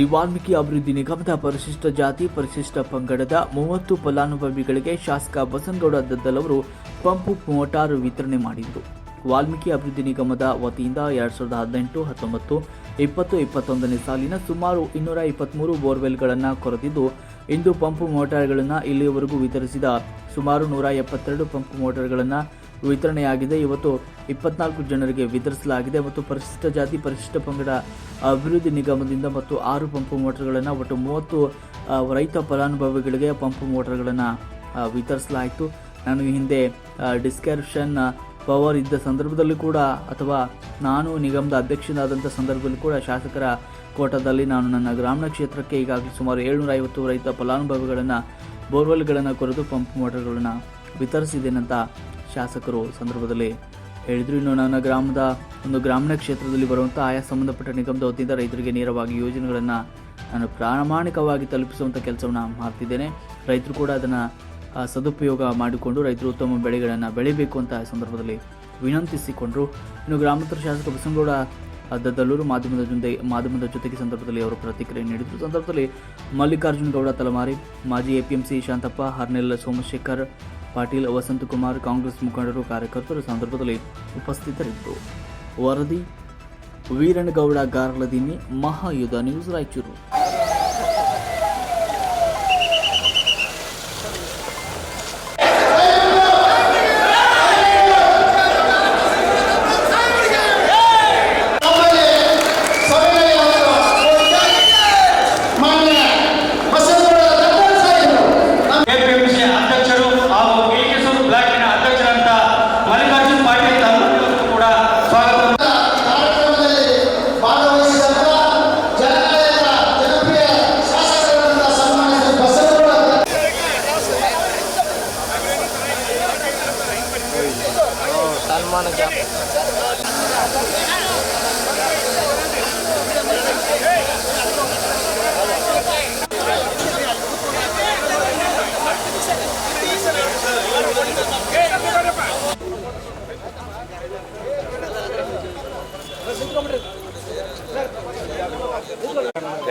ಶ್ರೀ ವಾಲ್ಮೀಕಿ ಅಭಿವೃದ್ಧಿ ನಿಗಮದ ಪರಿಶಿಷ್ಟ ಜಾತಿ, ಪರಿಶಿಷ್ಟ ಪಂಗಡದ ಮೂವತ್ತು ಫಲಾನುಭವಿಗಳಿಗೆ ಶಾಸಕ ಬಸನಗೌಡ ದದ್ದಲ್ ಅವರು ಪಂಪು ಮೋಟಾರ್ ವಿತರಣೆ ಮಾಡಿದರು. ವಾಲ್ಮೀಕಿ ಅಭಿವೃದ್ಧಿ ನಿಗಮದ ವತಿಯಿಂದ ಎರಡ್ ಸಾವಿರದ ಹದಿನೆಂಟು, ಹತ್ತೊಂಬತ್ತು, ಇಪ್ಪತ್ತು, ಇಪ್ಪತ್ತೊಂದನೇ ಸಾಲಿನ ಸುಮಾರು ಇನ್ನೂರ ಇಪ್ಪತ್ತ್ಮೂರು ಬೋರ್ವೆಲ್ಗಳನ್ನು ಕೊರೆದಿದ್ದು, ಇಂದು ಪಂಪು ಮೋಟಾರ್ಗಳನ್ನು ಇಲ್ಲಿಯವರೆಗೂ ವಿತರಿಸಿದ ಸುಮಾರು ನೂರ ಎಪ್ಪತ್ತೆರಡು ಪಂಪ್ ಮೋಟಾರ್ಗಳನ್ನು ವಿತರಣೆಯಾಗಿದೆ. ಇವತ್ತು ಇಪ್ಪತ್ನಾಲ್ಕು ಜನರಿಗೆ ವಿತರಿಸಲಾಗಿದೆ. ಮತ್ತು ಪರಿಶಿಷ್ಟ ಜಾತಿ, ಪರಿಶಿಷ್ಟ ಪಂಗಡ ಅಭಿವೃದ್ಧಿ ನಿಗಮದಿಂದ ಮತ್ತು ಆರು ಪಂಪು ಮೋಟಾರ್ಗಳನ್ನು ಒಟ್ಟು ಮೂವತ್ತು ರೈತ ಫಲಾನುಭವಿಗಳಿಗೆ ಪಂಪು ಮೋಟಾರ್ಗಳನ್ನು ವಿತರಿಸಲಾಯಿತು. ನಾನು ಹಿಂದೆ ಡಿಸ್ಕ್ರಿಪ್ಷನ್ ಪವರ್ ಇದ್ದ ಸಂದರ್ಭದಲ್ಲಿ ಕೂಡ ಅಥವಾ ನಾನು ನಿಗಮದ ಅಧ್ಯಕ್ಷನಾದಂಥ ಸಂದರ್ಭದಲ್ಲಿ ಕೂಡ ಶಾಸಕರ ಕೋಟದಲ್ಲಿ ನಾನು ನನ್ನ ಗ್ರಾಮೀಣ ಕ್ಷೇತ್ರಕ್ಕೆ ಈಗಾಗಲೇ ಸುಮಾರು ಏಳ್ನೂರ ಐವತ್ತು ರೈತ ಫಲಾನುಭವಿಗಳನ್ನು, ಬೋರ್ವೆಲ್ಗಳನ್ನು ಕೊರೆದು ಪಂಪ್ ಮೋಟಾರ್ಗಳನ್ನು ವಿತರಿಸಿದ್ದೇನಂತ ಶಾಸಕರು ಸಂದರ್ಭದಲ್ಲಿ ಹೇಳಿದ್ರು. ಇನ್ನು ನನ್ನ ಗ್ರಾಮದ ಒಂದು ಗ್ರಾಮೀಣ ಕ್ಷೇತ್ರದಲ್ಲಿ ಬರುವಂಥ ಆಯಾ ಸಂಬಂಧಪಟ್ಟ ನಿಗಮದ ವತಿಯಿಂದ ರೈತರಿಗೆ ನೇರವಾಗಿ ಯೋಜನೆಗಳನ್ನು ನಾನು ಪ್ರಾಮಾಣಿಕವಾಗಿ ತಲುಪಿಸುವಂಥ ಕೆಲಸವನ್ನು ಮಾಡ್ತಿದ್ದೇನೆ. ರೈತರು ಕೂಡ ಅದನ್ನು ಸದುಪಯೋಗ ಮಾಡಿಕೊಂಡು ರೈತರು ಉತ್ತಮ ಬೆಳೆಗಳನ್ನು ಬೆಳಿಬೇಕು ಅಂತ ಸಂದರ್ಭದಲ್ಲಿ ವಿನಂತಿಸಿಕೊಂಡರು. ಇನ್ನು ಗ್ರಾಮಾಂತರ ಶಾಸಕ ಬಸನಗೌಡ ದದ್ದಲ್ಲೂರು ಮಾಧ್ಯಮದ ಜೊತೆ, ಮಾಧ್ಯಮದ ಜೊತೆಗೆ ಸಂದರ್ಭದಲ್ಲಿ ಅವರು ಪ್ರತಿಕ್ರಿಯೆ ನೀಡಿದರು. ಸಂದರ್ಭದಲ್ಲಿ ಮಲ್ಲಿಕಾರ್ಜುನ ಗೌಡ ತಲಮಾರಿ, ಮಾಜಿ ಎಪಿಎಂಸಿ ಶಾಂತಪ್ಪ, ಹರ್ನೆಲ್ ಸೋಮಶೇಖರ್ ಪಾಟೀಲ್ ವಸಂತಕುಮಾರ್ ಕಾಂಗ್ರೆಸ್ ಮುಖಂಡರು ಕಾರ್ಯಕರ್ತರು ಸಂದರ್ಭದಲ್ಲಿ ಉಪಸ್ಥಿತರಿದ್ದರು. ವರದಿ ವೀರಣ್ಣಗೌಡ ಗಾರ್ಲದಿನ್ನಿ ಮಹಾಯುಧ ನ್ಯೂಸ್ ರಾಯಚೂರು.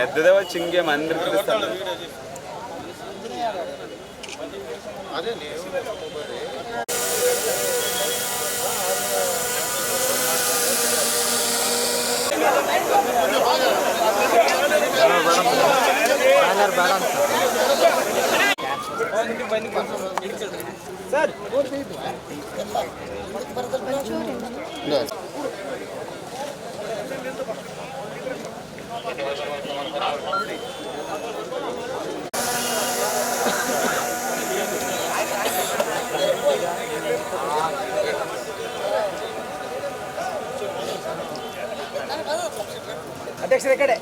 పెద్దదే వచ్చి ఇంకేం అందరికి పిలుస్తాను ಅಧ್ಯಕ್ಷರ, ಕಡೆ.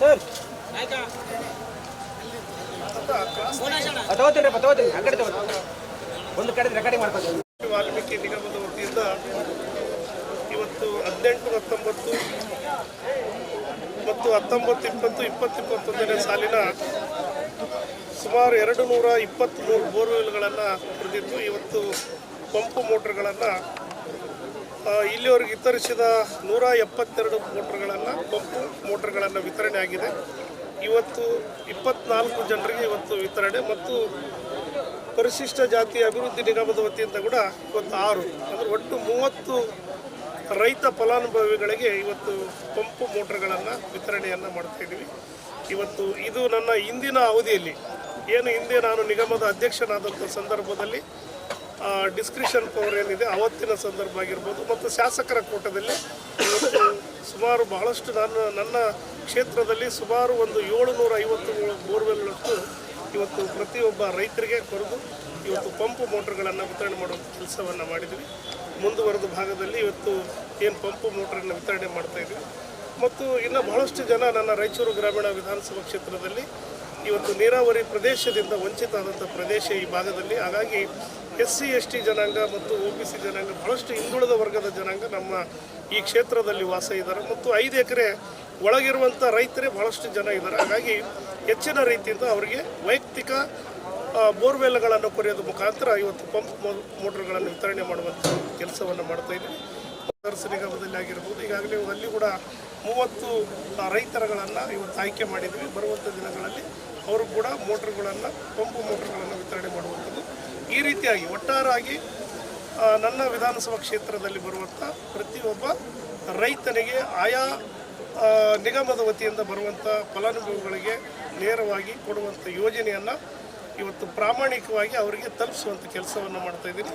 ಸರ್. ತಗೋತೀನಿ ತಗೋತೀನಿ. ಆ ಕಡೆ ತಗೋತೀನಿ. ಒಂದು ಕಡೆ ರೆಕಾರ್ಡಿಂಗ್ ಮಾಡ್ಕೊಂಡು ವಾಲ್ಮೀಕಿ ನಿಗಮದ ವತಿಯಿಂದ ಇವತ್ತು ಹದಿನೆಂಟು ಹತ್ತೊಂಬತ್ತು ಮತ್ತು ಹತ್ತೊಂಬತ್ತು, ಇಪ್ಪತ್ತು ಇಪ್ಪತ್ತು ಇಪ್ಪತ್ತೊಂದನೇ ಸಾಲಿನ ಸುಮಾರು ಎರಡು ನೂರ ಇಪ್ಪತ್ತ್ಮೂರು ಬೋರ್ವೆಲ್ಗಳನ್ನು ಹೊಡೆದಿದ್ದು ಇವತ್ತು ಪಂಪು ಮೋಟ್ರ್ಗಳನ್ನು ಇಲ್ಲಿವರೆಗೆ ವಿತರಿಸಿದ ನೂರ ಎಪ್ಪತ್ತೆರಡು ಮೋಟ್ರ್ಗಳನ್ನು ಪಂಪು ಮೋಟ್ರ್ಗಳನ್ನು ವಿತರಣೆ ಆಗಿದೆ. ಇವತ್ತು ಇಪ್ಪತ್ನಾಲ್ಕು ಜನರಿಗೆ ಇವತ್ತು ವಿತರಣೆ ಮತ್ತು ಪರಿಶಿಷ್ಟ ಜಾತಿ ಅಭಿವೃದ್ಧಿ ನಿಗಮದ ವತಿಯಿಂದ ಕೂಡ ಇವತ್ತು ಆರು, ಅಂದರೆ ಒಟ್ಟು ಮೂವತ್ತು ರೈತ ಫಲಾನುಭವಿಗಳಿಗೆ ಇವತ್ತು ಪಂಪು ಮೋಟ್ರ್ಗಳನ್ನು ವಿತರಣೆಯನ್ನು ಮಾಡ್ತಾ ಇದ್ದೀವಿ. ಇವತ್ತು ಇದು ನನ್ನ ಹಿಂದಿನ ಅವಧಿಯಲ್ಲಿ, ಏನು ಹಿಂದೆ ನಾನು ನಿಗಮದ ಅಧ್ಯಕ್ಷನಾದಂಥ ಸಂದರ್ಭದಲ್ಲಿ ಡಿಸ್ಕ್ರಿಷನ್ ಪವರ್ ಏನಿದೆ, ಅವತ್ತಿನ ಸಂದರ್ಭ ಆಗಿರ್ಬೋದು ಮತ್ತು ಶಾಸಕರ ಕೂಟದಲ್ಲಿ ಇವತ್ತು ಸುಮಾರು ಬಹಳಷ್ಟು ನಾನು ನನ್ನ ಕ್ಷೇತ್ರದಲ್ಲಿ ಸುಮಾರು ಒಂದು ಏಳುನೂರ ಐವತ್ತು ಬೋರ್ವೆಲ್ಗಳಷ್ಟು ಇವತ್ತು ಪ್ರತಿಯೊಬ್ಬ ರೈತರಿಗೆ ಕೊರೆದು ಇವತ್ತು ಪಂಪು ಮೋಟ್ರ್ಗಳನ್ನು ವಿತರಣೆ ಮಾಡುವಂಥ ಕೆಲಸವನ್ನು ಮಾಡಿದ್ವಿ ಮುಂದುವರೆದ ಭಾಗದಲ್ಲಿ ಇವತ್ತು ಏನು ಪಂಪು ಮೋಟ್ರನ್ನು ವಿತರಣೆ ಮಾಡ್ತಾ ಇದ್ದೀವಿ ಮತ್ತು ಇನ್ನು ಬಹಳಷ್ಟು ಜನ ನನ್ನ ರಾಯಚೂರು ಗ್ರಾಮೀಣ ವಿಧಾನಸಭಾ ಕ್ಷೇತ್ರದಲ್ಲಿ ಇವತ್ತು ನೀರಾವರಿ ಪ್ರದೇಶದಿಂದ ವಂಚಿತ ಆದಂಥ ಪ್ರದೇಶ ಈ ಭಾಗದಲ್ಲಿ. ಹಾಗಾಗಿ ಎಸ್ ಸಿ, ಎಸ್ ಟಿ ಜನಾಂಗ ಮತ್ತು ಒ ಬಿ ಸಿ ಜನಾಂಗ ಬಹಳಷ್ಟು ಹಿಂದುಳಿದ ವರ್ಗದ ಜನಾಂಗ ನಮ್ಮ ಈ ಕ್ಷೇತ್ರದಲ್ಲಿ ವಾಸ ಇದ್ದಾರೆ. ಮತ್ತು ಐದು ಎಕರೆ ಒಳಗಿರುವಂಥ ರೈತರೇ ಬಹಳಷ್ಟು ಜನ ಇದ್ದಾರೆ. ಹಾಗಾಗಿ ಹೆಚ್ಚಿನ ರೀತಿಯಿಂದ ಅವರಿಗೆ ವೈಯಕ್ತಿಕ ಬೋರ್ವೆಲ್ಗಳನ್ನು ಕೊರೆಯೋದ್ರ ಮುಖಾಂತರ ಇವತ್ತು ಪಂಪ್ ಮೋಟ್ರ್ಗಳನ್ನು ವಿತರಣೆ ಮಾಡುವಂಥ ಕೆಲಸವನ್ನು ಮಾಡ್ತಾ ಇದ್ದೀವಿ. ಮೋಟಾರ್ಸ್ ನಿಗಮದಲ್ಲಿ ಆಗಿರ್ಬೋದು. ಈಗಾಗಲೇ ಅಲ್ಲಿ ಕೂಡ ಮೂವತ್ತು ರೈತರಗಳನ್ನು ಇವತ್ತು ಆಯ್ಕೆ ಮಾಡಿದ್ವಿ. ಬರುವಂಥ ದಿನಗಳಲ್ಲಿ ಅವರು ಕೂಡ ಮೋಟ್ರ್ಗಳನ್ನು, ಪಂಪು ಮೋಟ್ರ್ಗಳನ್ನು ವಿತರಣೆ ಮಾಡುವಂಥದ್ದು. ಈ ರೀತಿಯಾಗಿ ಒಟ್ಟಾರಾಗಿ ನನ್ನ ವಿಧಾನಸಭಾ ಕ್ಷೇತ್ರದಲ್ಲಿ ಬರುವಂಥ ಪ್ರತಿಯೊಬ್ಬ ರೈತನಿಗೆ ಆಯಾ ನಿಗಮದ ವತಿಯಿಂದ ಬರುವಂಥ ಫಲಾನುಭವಿಗಳಿಗೆ ನೇರವಾಗಿ ಕೊಡುವಂಥ ಯೋಜನೆಯನ್ನು ಇವತ್ತು ಪ್ರಾಮಾಣಿಕವಾಗಿ ಅವರಿಗೆ ತಲುಪಿಸುವಂಥ ಕೆಲಸವನ್ನು ಮಾಡ್ತಾ ಇದ್ದೀನಿ.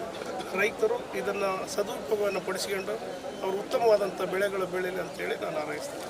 ರೈತರು ಇದನ್ನು ಸದುಪಯೋಗವನ್ನು ಪಡಿಸಿಕೊಂಡು ಅವರು ಉತ್ತಮವಾದಂಥ ಬೆಳೆಗಳು ಬೆಳೀಲಿ ಅಂತೇಳಿ ನಾನು ಹಾರೈಸ್ತೇನೆ.